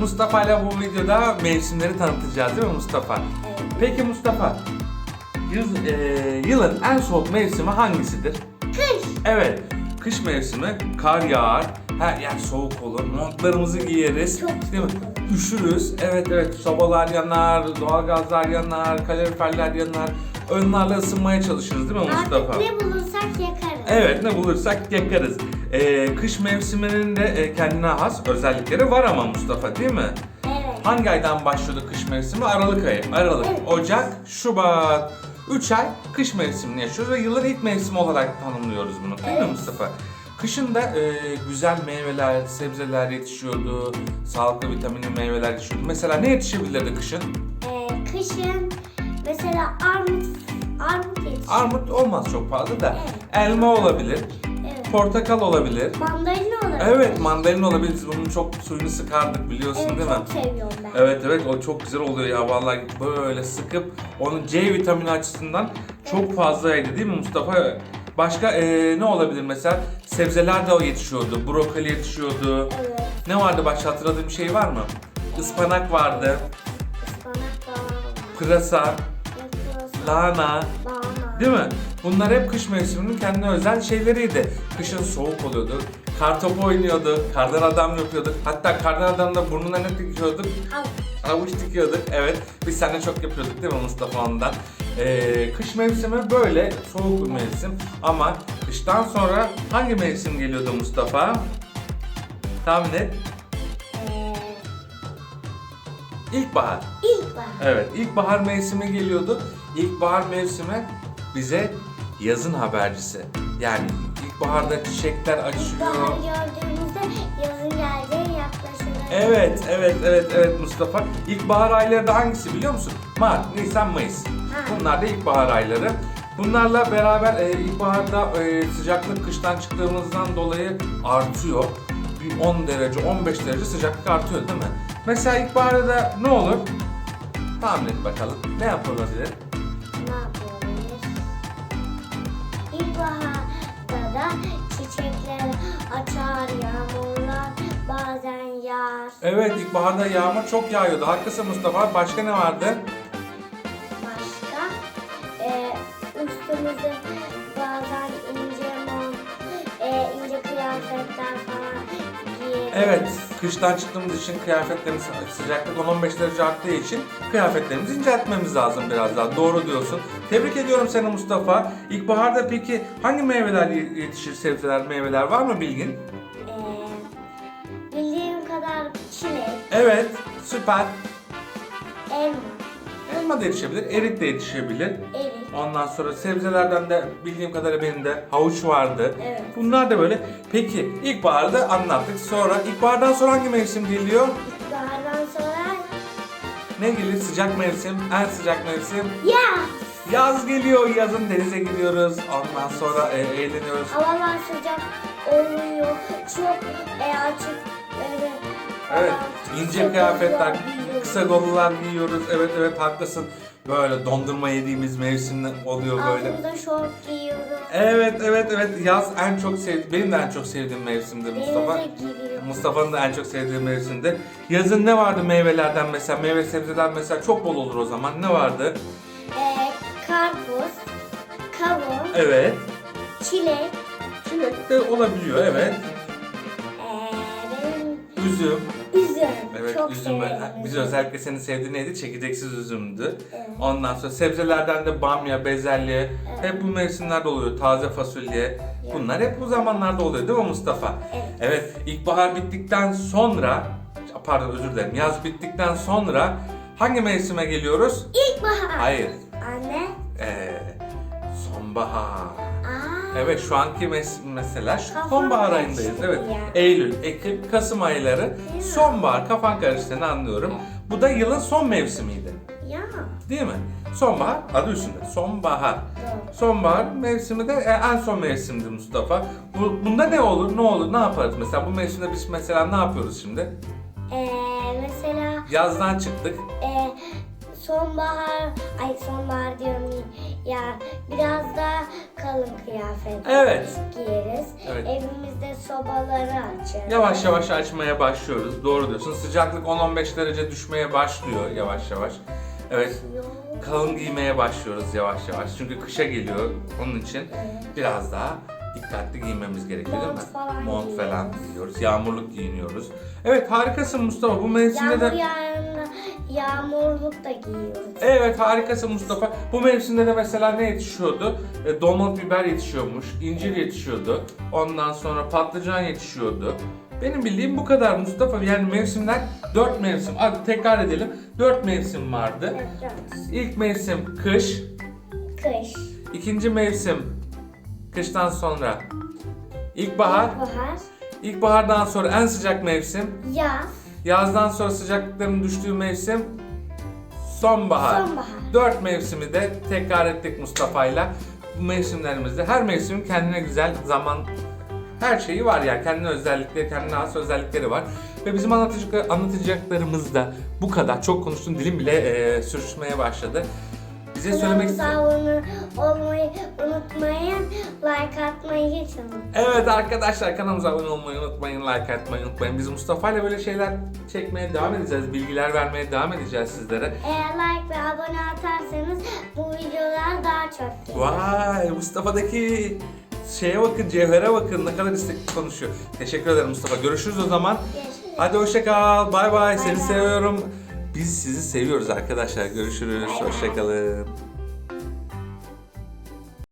Mustafa ile bu videoda mevsimleri tanıtacağız değil mi Mustafa? Evet. Peki Mustafa, yıl- e, yılın en soğuk mevsimi hangisidir? Kış. Evet, kış mevsimi kar yağar, her yer soğuk olur, montlarımızı giyeriz, Çok değil mi? Üşürüz, evet evet, sobalar yanar, doğalgazlar yanar, kaloriferler yanar, onlarla ısınmaya çalışırız değil mi Mustafa? Artık ne bulursak yakarız. Evet ne bulursak yakarız. Ee, kış mevsiminin de e, kendine has özellikleri var ama Mustafa değil mi? Evet. Hangi aydan başlıyordu kış mevsimi? Aralık ayı. Aralık, Evet. Ocak, Şubat. 3 ay kış mevsimini yaşıyoruz ve yılın ilk mevsimi olarak tanımlıyoruz bunu değil mi Evet. Mustafa? Kışın da e, güzel meyveler, sebzeler yetişiyordu. Sağlıklı vitaminli meyveler yetişiyordu. Mesela ne yetişebilirdi kışın? Ee, kışın mesela armut, armut yetişir. Armut olmaz çok fazla da. Evet. Elma olabilir, Evet. portakal olabilir. Mandalina olabilir. Evet mandalina olabilir. Biz bunun çok suyunu sıkardık biliyorsun Evet, değil mi? çok seviyorum ben. Evet evet o çok güzel oluyor ya vallahi böyle sıkıp onun C vitamini açısından çok fazlaydı değil mi Mustafa? Başka eee, ne olabilir mesela? Sebzeler de o yetişiyordu. Brokoli yetişiyordu. Evet. Ne vardı başka hatırladığın bir şey var mı? Ispanak vardı. Pırasa, lahana. Değil mi? Bunlar hep kış mevsiminin kendine özel şeyleriydi. Kışın soğuk oluyordu. Kar topu oynuyordu. Kardan adam yapıyorduk. Hatta kardan adamla burnuna ne dikiyorduk? Al. Avuç dikiyorduk. Evet. Biz seninle çok yapıyorduk değil mi Mustafa ondan? Ee, kış mevsimi böyle soğuk bir mevsim. Ama kıştan sonra hangi mevsim geliyordu Mustafa? Tahmin et. İlkbahar. ilkbahar. Evet, ilkbahar mevsimi geliyordu. İlkbahar mevsimi bize yazın habercisi. Yani ilkbaharda çiçekler açıyor. İlkbahar gördüğümüzde yazın geleceği yaklaşıyor. Evet, evet, evet, evet Mustafa. İlkbahar ayları da hangisi biliyor musun? Mart, Nisan, Mayıs. Bunlar da ilkbahar ayları. Bunlarla beraber e, ilkbaharda e, sıcaklık kıştan çıktığımızdan dolayı artıyor. Bir 10 derece, 15 derece sıcaklık artıyor değil mi? Mesela ilkbaharda da ne olur? Tahmin et bakalım. Ne yapılabilir? Ne yapıyoruz? İlkbaharda da çiçekler açar, yağmurlar bazen yağar. Evet, ilkbaharda yağmur çok yağıyordu. Haklısın Mustafa. Başka ne vardı? Evet, kıştan çıktığımız için kıyafetlerimiz sıcaklık 10-15 derece arttığı için kıyafetlerimizi inceltmemiz lazım biraz daha. Doğru diyorsun. Tebrik ediyorum seni Mustafa. İlkbaharda peki hangi meyveler yetişir, sebzeler, meyveler var mı bilgin? E, bildiğim kadar çilek, Evet, süper. elma, Elma da yetişebilir, erik de yetişebilir. erik. Ondan sonra sebzelerden de bildiğim kadarıyla benim de havuç vardı. Evet. Bunlar da böyle. Peki ilkbaharda anlattık. Sonra ilkbahardan sonra hangi mevsim geliyor? İlkbahardan sonra Ne gelir? Sıcak mevsim, en sıcak mevsim. ya Yaz geliyor, yazın denize gidiyoruz. Ondan sonra e, eğleniyoruz. havalar sıcak oluyor. Çok e, açık Evet, falan, ince kıyafetler, kollar giyiyoruz. Evet evet haklısın. Böyle dondurma yediğimiz mevsimler oluyor böyle. Altımıza şort giyiyoruz. Evet evet evet yaz en çok sev benim de en çok sevdiğim mevsimdir Mustafa. Mustafa'nın da en çok sevdiği mevsimdir. Yazın ne vardı meyvelerden mesela? Meyve sebzeler mesela çok bol olur o zaman. Ne vardı? E, karpuz, kavun, Evet. çilek, Çilek de olabiliyor evet. e, benim Üzüm. Evet Çok üzüm. severim Biz özellikle senin sevdiğin neydi? Çekirdeksiz üzümdü. Evet. Ondan sonra sebzelerden de bamya, bezelye hep bu mevsimlerde oluyor. Taze fasulye. Bunlar hep bu zamanlarda oluyor değil mi Mustafa? Evet. Evet, ilkbahar bittikten sonra pardon özür dilerim. Yaz bittikten sonra hangi mevsime geliyoruz? İlkbahar. Hayır. Anne. Ee, sonbahar. Evet şu anki mes- mesela şu Kafam sonbahar karıştı ayındayız. Evet. ya. Eylül, Ekim, Kasım ayları sonbahar kafan karıştığını anlıyorum. Bu da yılın son mevsimiydi. Ya. Değil mi? Sonbahar adı üstünde. Sonbahar. Doğru. Sonbahar mevsimi de e, en son mevsimdi Mustafa. Bu, bunda ne olur? Ne olur? Ne yaparız mesela? Bu mevsimde biz mesela ne yapıyoruz şimdi? Ee, mesela Yazdan çıktık. e, sonbahar, ay sonbahar diyorum ya biraz da kalın kıyafet Evet. giyeriz. Evet. Evimizde sobaları açarız. Yavaş yavaş açmaya başlıyoruz. Doğru diyorsun. Sıcaklık 10-15 derece düşmeye başlıyor yavaş yavaş. Evet. Kalın giymeye başlıyoruz yavaş yavaş. Çünkü kışa geliyor. Onun için biraz daha dikkatli giymemiz gerekiyor değil mi? Falan Mont falan giyiyoruz. giyiyoruz. Yağmurluk giyiniyoruz. Evet harikasın Mustafa. Bu mevsimde Yağmur de... yağmurluk da giyiyoruz. Evet harikasın Mustafa. Bu mevsimde de mesela ne yetişiyordu? E, domates biber yetişiyormuş, incir yetişiyordu. Ondan sonra patlıcan yetişiyordu. Benim bildiğim bu kadar Mustafa. Yani mevsimler dört mevsim. Hadi tekrar edelim. Dört mevsim vardı. Evet. İlk mevsim kış. Kış, ikinci mevsim kıştan sonra ilkbahar. ilkbahar, İlkbahardan sonra en sıcak mevsim. yaz, Yazdan sonra sıcaklıkların düştüğü mevsim sonbahar. Sonbahar. Dört mevsimi de tekrar ettik Mustafa'yla. Bu mevsimlerimizde her mevsimin kendine güzel zaman her şeyi var yani kendine özellikleri, kendine has özellikleri var. Ve bizim anlatacak, anlatacaklarımız da bu kadar. Çok konuştum dilim bile e, sürüşmeye başladı. Bize söylemek olmayı unutmayın, like atmayı hiç unutmayın. Evet arkadaşlar kanalımıza abone olmayı unutmayın, like atmayı unutmayın. Biz Mustafa ile böyle şeyler çekmeye devam edeceğiz, bilgiler vermeye devam edeceğiz sizlere. Eğer like ve abone atarsanız bu videolar daha çok gelir. Vay Mustafa'daki şeye bakın, cevhere bakın ne kadar istekli konuşuyor. Teşekkür ederim Mustafa. Görüşürüz o zaman. Görüşürüz. Hadi hoşça kal. Bay bay. Seni bay. seviyorum. Biz sizi seviyoruz arkadaşlar. Görüşürüz. Bay bay. Hoşça kalın.